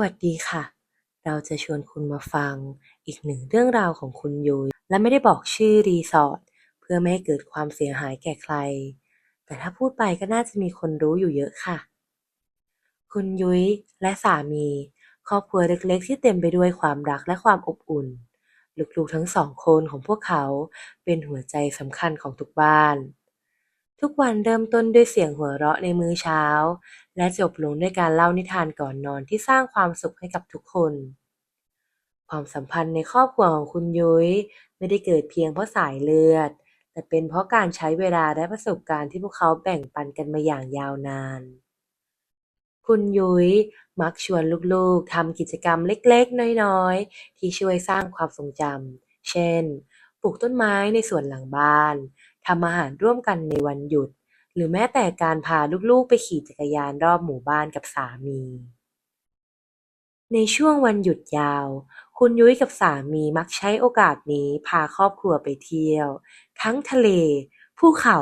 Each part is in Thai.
วัสดีค่ะ เราจะชวนคุณมาฟัง อีกหนึ่งเรื่องราวของคุณยุ้ยและไม่ได้บอกชื่อรีสอร์ทเพื่อไม่ให้เกิดความเสียหายแก่ใคร แต่ถ้าพูดไปก็น่าจะมีคนรู้อยู่เยอะค่ะ คุณยุ้ยและสามี ครอบครัวเล็กๆ ที่เต็มไปด้วยความรักและความอบอุ่น ลูกๆทั้งสองคนของพวกเขาเป็นหัวใจสำคัญของทุกบ้าน ทุกวันเริ่มต้นด้วยเสียงหัวเราะในมื้อเช้า และจบลงด้วยการเล่านิทานก่อนนอนที่สร้างความสุขให้กับทุกคน ความสัมพันธ์ในครอบครัวของคุณยุ้ยไม่ได้เกิดเพียงเพราะสายเลือด แต่เป็นเพราะการใช้เวลาและประสบการณ์ที่พวกเขาแบ่งปันกันมาอย่างยาวนาน คุณยุ้ยมักชวนลูกๆทำกิจกรรมเล็กๆ น้อยๆ ที่ช่วยสร้างความทรงจำเช่น ปลูกต้นไม้ในสวนหลังบ้าน ทำอาหารร่วมกันในวันหยุด หรือแม้แต่การพาลูกๆไปขี่จักรยานรอบหมู่บ้านกับสามี ในช่วงวันหยุดยาว คุณยุ้ยกับสามีมักใช้โอกาสนี้พาครอบครัวไปเที่ยว ทั้งทะเล ภูเขา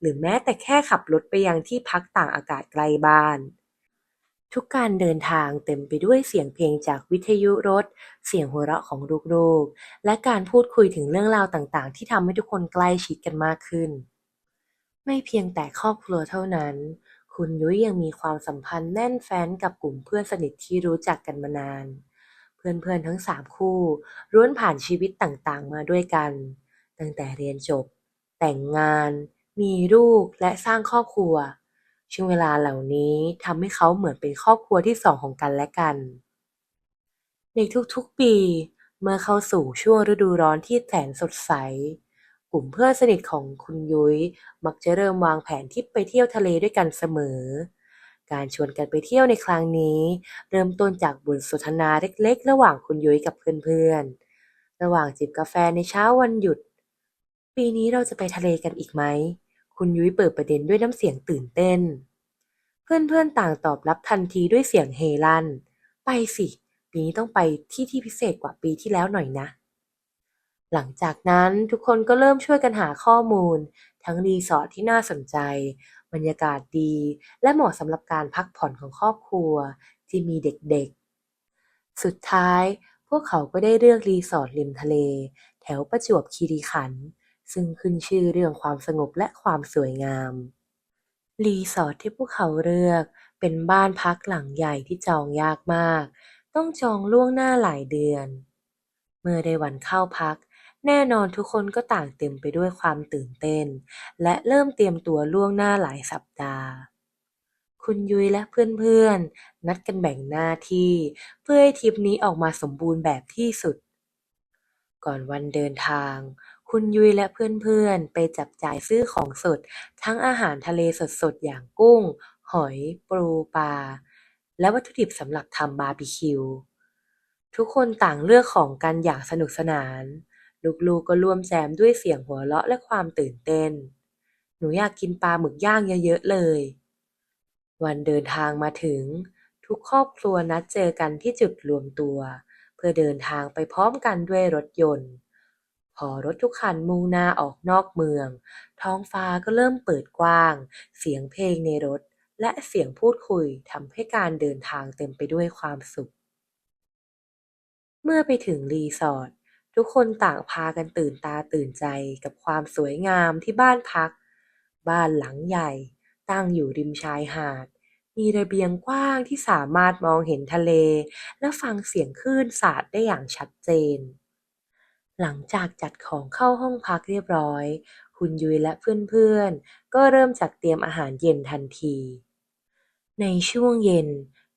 หรือแม้แต่แค่ขับรถไปยังที่พักต่างอากาศใกล้บ้าน ทุกการเดินทางเต็มไปด้วยเสียงเพลงจากวิทยุรถ เสียงหัวเราะของลูกๆ และการพูดคุยถึงเรื่องราวต่างๆ ที่ทำให้ทุกคนใกล้ชิดกันมากขึ้น ไม่เพียงแต่ครอบครัวเท่านั้น คุณยุ้ยยังมีความสัมพันธ์แน่นแฟ้นกับกลุ่มเพื่อนสนิทที่รู้จักกันมานาน เพื่อนๆทั้งสามคู่ล้วนผ่านชีวิตต่างๆ มาด้วยกัน ตั้งแต่เรียนจบ แต่งงาน มีลูกและสร้างครอบครัว ช่วงเวลาเหล่านี้ทำให้เขาเหมือนเป็นครอบครัวที่สองของกันและกัน ในทุกๆปี เมื่อเข้าสู่ช่วงฤดูร้อนที่แสนสดใส กลุ่มเพื่อนสนิทของคุณยุ้ย มักจะเริ่มวางแผนทริปไปเที่ยวทะเลด้วยกันเสมอ การชวนกันไปเที่ยวในครั้งนี้ เริ่มต้นจากบทสนทนาเล็ก ๆ ระหว่างคุณยุ้ยกับเพื่อนๆ ระหว่างจิบกาแฟในเช้าวันหยุด ปีนี้เราจะไปทะเลกันอีกไหม คุณยุ้ยเปิดประเด็นด้วยน้ำเสียงตื่นเต้น เพื่อนๆต่างตอบรับทันทีด้วยเสียงเฮลัน ไปสิ ปีนี้ต้องไปที่ที่พิเศษกว่าปีที่แล้วหน่อยนะ หลังจากนั้นทุกคนก็เริ่มช่วยกันหาข้อมูล ทั้งรีสอร์ทที่น่าสนใจ บรรยากาศดี และเหมาะสำหรับการพักผ่อนของครอบครัว ที่มีเด็กๆ สุดท้ายพวกเขาก็ได้เลือกรีสอร์ทริมทะเล แถวประจวบคีรีขันธ์ ซึ่งขึ้นชื่อเรื่องความสงบและความสวยงาม รีสอร์ทที่พวกเขาเลือก เป็นบ้านพักหลังใหญ่ที่จองยากมาก ต้องจองล่วงหน้าหลายเดือน เมื่อได้วันเข้าพัก แน่นอนทุกคนก็ต่างเต็มไปด้วยความตื่นเต้น และเริ่มเตรียมตัวล่วงหน้าหลายสัปดาห์คุณยุ้ยและเพื่อนๆ นัดกันแบ่งหน้าที่ เพื่อให้ทริปนี้ออกมาสมบูรณ์แบบที่สุด ก่อนวันเดินทาง คุณยุ้ยและเพื่อน ๆ ไปจับจ่ายซื้อของสด ทั้งอาหารทะเลสด ๆ อย่างกุ้ง หอย ปู ปลา และวัตถุดิบสำหรับทำบาร์บีคิว ทุกคนต่างเลือกของกันอย่างสนุกสนาน ลูกๆก็ร่วมแจมด้วยเสียงหัวเราะและความตื่นเต้น หนูอยากกินปลาหมึกย่างเยอะ ๆ เลย วันเดินทางมาถึง ทุกครอบครัวนัดเจอกันที่จุดรวมตัว เพื่อเดินทางไปพร้อมกันด้วยรถยนต์ พอรถทุกคันมุ่งหน้าออกนอกเมือง ท้องฟ้าก็เริ่มเปิดกว้าง เสียงเพลงในรถ และเสียงพูดคุยทำให้การเดินทางเต็มไปด้วยความสุข เมื่อไปถึงรีสอร์ททุกคนต่างพากันตื่นตาตื่นใจกับความสวยงามที่บ้านพัก บ้านหลังใหญ่ ตั้งอยู่ริมชายหาด มีระเบียงกว้างที่สามารถมองเห็นทะเล และฟังเสียงคลื่นสาดได้อย่างชัดเจน หลังจากจัดของเข้าห้องพักเรียบร้อย คุณยุ้ยและเพื่อนๆ ก็เริ่มจัดเตรียมอาหารเย็นทันที ในช่วงเย็น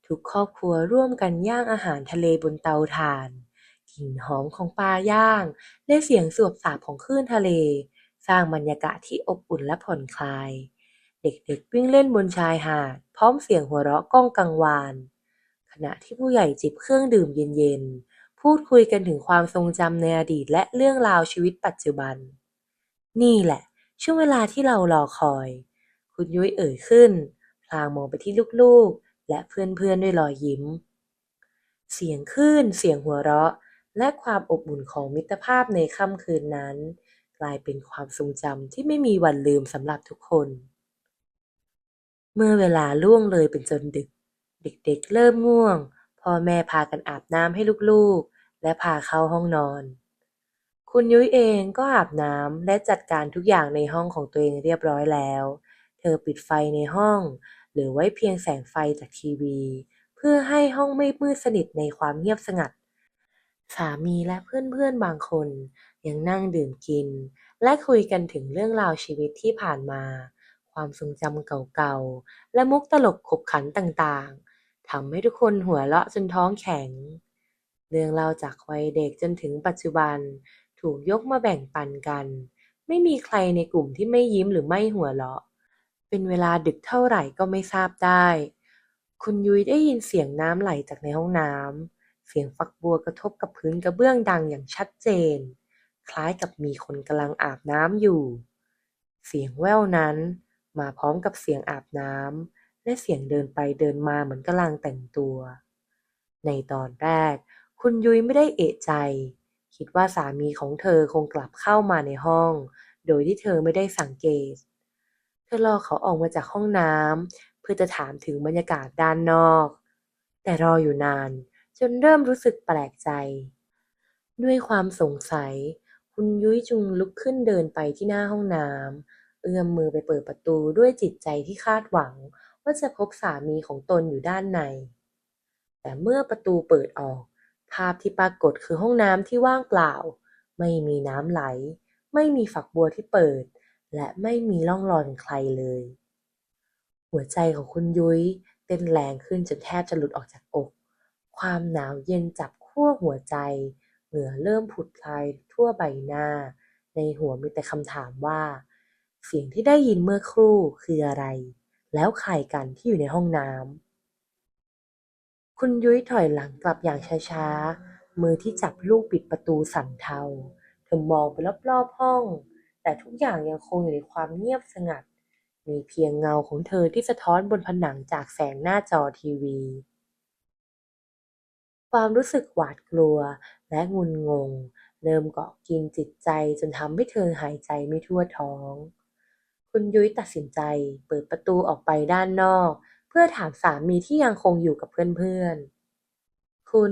ทุกครอบครัวร่วมกันย่างอาหารทะเลบนเตาถ่านกลิ่นหอมของปลาย่าง และเสียงสวบสาบของคลื่นทะเล สร้างบรรยากาศที่อบอุ่นและผ่อนคลาย เด็กๆวิ่งเล่นบนชายหาด พร้อมเสียงหัวเราะก้องกังวาน ขณะที่ผู้ใหญ่จิบเครื่องดื่มเย็นๆ พูดคุยกันถึงความทรงจำในอดีตและเรื่องราวชีวิตปัจจุบัน นี่แหละ ช่วงเวลาที่เรารอคอย คุณยุ้ยเอ่ยขึ้น พลางมองไปที่ลูกๆ และเพื่อนๆด้วยรอยยิ้ม เสียงคลื่น เสียงหัวเราะ และความอบอุ่นของมิตรภาพในค่ำคืนนั้น กลายเป็นความทรงจำที่ไม่มีวันลืมสำหรับทุกคน เมื่อเวลาล่วงเลยเป็นจนดึก เด็กๆเริ่มง่วง พ่อแม่พากันอาบน้ำให้ลูกๆ และพาเข้าห้องนอน คุณยุ้ยเองก็อาบน้ำและจัดการทุกอย่างในห้องของตัวเองเรียบร้อยแล้ว เธอปิดไฟในห้องหลือไว้เพียงแสงไฟจากทีวี เพื่อให้ห้องไม่มืดสนิทในความเงียบสงัด สามีและเพื่อนๆบางคน ยังนั่งดื่มกิน และคุยกันถึงเรื่องราวชีวิตที่ผ่านมา ความทรงจำเก่าๆ และมุกตลกขบขันต่างๆ ทำให้ทุกคนหัวเราะจนท้องแข็ง เรื่องเราจากวัยเด็กจนถึงปัจจุบันถูกยกมาแบ่งปันกัน ไม่มีใครในกลุ่มที่ไม่ยิ้มหรือไม่หัวเราะ เป็นเวลาดึกเท่าไหร่ก็ไม่ทราบได้ คุณยุ้ยได้ยินเสียงน้ำไหลจากในห้องน้ำเสียงฝักบัวกระทบกับพื้นกระเบื้องดังอย่างชัดเจน คล้ายกับมีคนกำลังอาบน้ำอยู่ เสียงแว่วนั้นมาพร้อมกับเสียงอาบน้ำ และเสียงเดินไปเดินมาเหมือนกำลังแต่งตัว ในตอนแรก คุณยุ้ยไม่ได้เอะใจ คิดว่าสามีของเธอคงกลับเข้ามาในห้อง โดยที่เธอไม่ได้สังเกต เธอรอเขาออกมาจากห้องน้ำเพื่อจะถามถึงบรรยากาศด้านนอก แต่รออยู่นาน จนเริ่มรู้สึกแปลกใจ ด้วยความสงสัย คุณยุ้ยจึงลุกขึ้นเดินไปที่หน้าห้องน้ำเอื้อมมือไปเปิดประตูด้วยจิตใจที่คาดหวัง ว่าจะพบสามีของตนอยู่ด้านใน แต่เมื่อประตูเปิดออก ภาพที่ปรากฏคือห้องน้ำที่ว่างเปล่า ไม่มีน้ำไหล ไม่มีฝักบัวที่เปิด และไม่มีร่องรอยของใครเลย หัวใจของคุณยุ้ยเต้นแรงขึ้นจนแทบจะหลุดออกจากอก ความหนาวเย็นจับขั้วหัวใจ เหงื่อเริ่มผุดพรายทั่วใบหน้า ในหัวมีแต่คำถามว่า เสียงที่ได้ยินเมื่อครู่คืออะไร แล้วใครกันที่อยู่ในห้องน้ำ คุณยุ้ยถอยหลังกลับอย่างช้าๆ มือที่จับลูกปิดประตูสั่นเทา เธอมองไปรอบๆห้อง แต่ทุกอย่างยังคงอยู่ในความเงียบสงัด มีเพียงเงาของเธอที่สะท้อนบนผนังจากแสงหน้าจอทีวี ความรู้สึกหวาดกลัวและงุนงง เริ่มเกาะกินจิตใจจนทำให้เธอหายใจไม่ทั่วท้อง คุณยุ้ยตัดสินใจเปิดประตูออกไปด้านนอก เพื่อถามสามีที่ยังคงอยู่กับเพื่อนๆ คุณ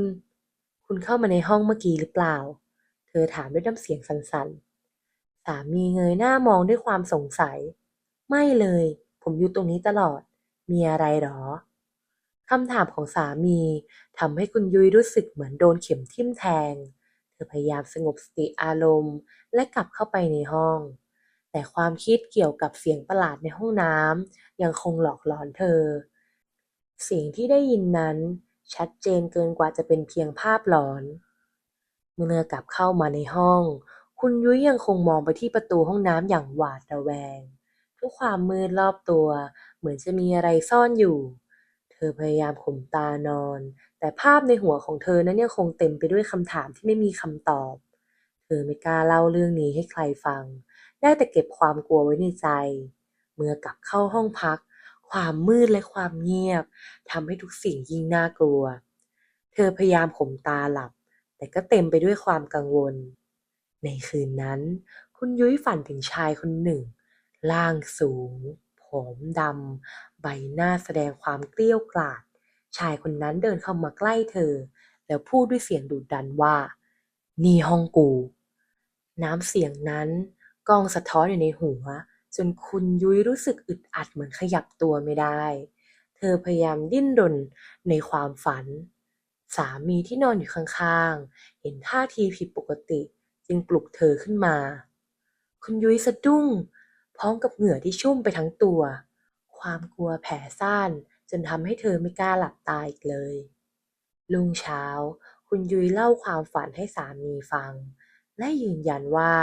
คุณเข้ามาในห้องเมื่อกี้หรือเปล่า เธอถามด้วยน้ำเสียงสั่นๆ สามีเงยหน้ามองด้วยความสงสัย ไม่เลย ผมอยู่ตรงนี้ตลอด มีอะไรหรอคำถามของสามีทำให้คุณยุ้ยรู้สึกเหมือนโดนเข็มทิ่มแทง เธอพยายามสงบสติอารมณ์ และกลับเข้าไปในห้อง แต่ความคิดเกี่ยวกับเสียงประหลาดในห้องน้ำยังคงหลอกหลอนเธอเสียงที่ได้ยินนั้นชัดเจนเกินกว่าจะเป็นเพียงภาพหลอน เมื่อกลับเข้ามาในห้อง คุณยุ้ยยังคงมองไปที่ประตูห้องน้ำอย่างหวาดระแวง ทุกความมืดรอบตัว เหมือนจะมีอะไรซ่อนอยู่ เธอพยายามข่มตานอน แต่ภาพในหัวของเธอนั้นยังคงเต็มไปด้วยคำถามที่ไม่มีคำตอบ เธอไม่กล้าเล่าเรื่องนี้ให้ใครฟัง ได้แต่เก็บความกลัวไว้ในใจ เมื่อกลับเข้าห้องพัก ความมืดและความเงียบทำให้ทุกสิ่งยิ่งน่ากลัว เธอพยายามข่มตาหลับ แต่ก็เต็มไปด้วยความกังวล ในคืนนั้น คุณยุ้ยฝันถึงชายคนหนึ่ง ร่างสูง ผมดำ ใบหน้าแสดงความเกลี้ยวกล่อมชายคนนั้นเดินเข้ามาใกล้เธอ แล้วพูดด้วยเสียงดุดันว่า นี่ห้องกู น้ำเสียงนั้น ก้องสะท้อนอยู่ในหัว จนคุณยุ้ยรู้สึกอึดอัดเหมือนขยับตัวไม่ได้ เธอพยายามดิ้นรนในความฝัน สามีที่นอนอยู่ข้างๆ เห็นท่าทีผิดปกติ จึงปลุกเธอขึ้นมา คุณยุ้ยสะดุ้ง พร้อมกับเหงื่อที่ชุ่มไปทั้งตัว ความกลัวแผ่ซ่านจนทำให้เธอไม่กล้าหลับตาอีกเลยรุ่งเช้า คุณยุ้ยเล่าความฝันให้สามีฟัง และยืนยันว่า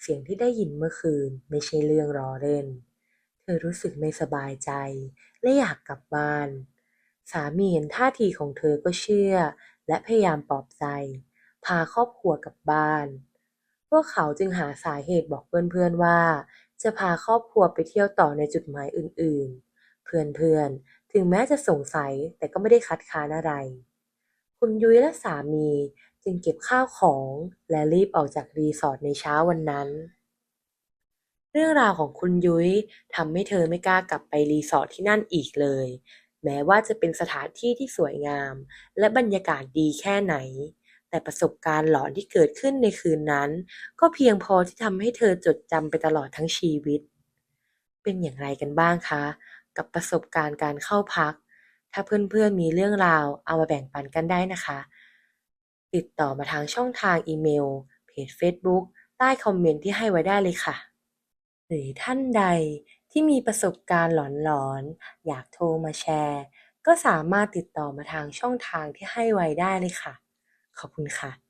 เสียงที่ได้ยินเมื่อคืนไม่ใช่เรื่องล้อเล่น เธอรู้สึกไม่สบายใจ และอยากกลับบ้าน สามีเห็นท่าทีของเธอก็เชื่อ และพยายามปลอบใจ พาครอบครัวกลับบ้าน พวกเขาจึงหาสาเหตุบอกเพื่อนๆว่า จะพาครอบครัวไปเที่ยวต่อในจุดหมายอื่นๆ เพื่อนๆ ถึงแม้จะสงสัยแต่ก็ไม่ได้คัดค้านอะไร คุณยุ้ยและสามี จึงเก็บข้าวของและรีบออกจากรีสอร์ทในเช้าวันนั้น เรื่องราวของคุณยุ้ยทำให้เธอไม่กล้ากลับไปรีสอร์ทที่นั่นอีกเลย แม้ว่าจะเป็นสถานที่ที่สวยงาม และบรรยากาศดีแค่ไหน แต่ประสบการณ์หลอนที่เกิดขึ้นในคืนนั้น ก็เพียงพอที่ทำให้เธอจดจำไปตลอดทั้งชีวิต เป็นอย่างไรกันบ้างคะ กับประสบการณ์การเข้าพักถ้าเพื่อนๆมีเรื่องราวเอามาแบ่งปันกันได้นะคะ ติดต่อมาทางช่องทางอีเมล เพจเฟซบุ๊กใต้คอมเมนต์ที่ให้ไว้ได้เลยค่ะ หรือท่านใดที่มีประสบการณ์หลอนๆ อยากโทรมาแชร์ ก็สามารถติดต่อมาทางช่องทางที่ให้ไว้ได้เลยค่ะ ขอบคุณค่ะ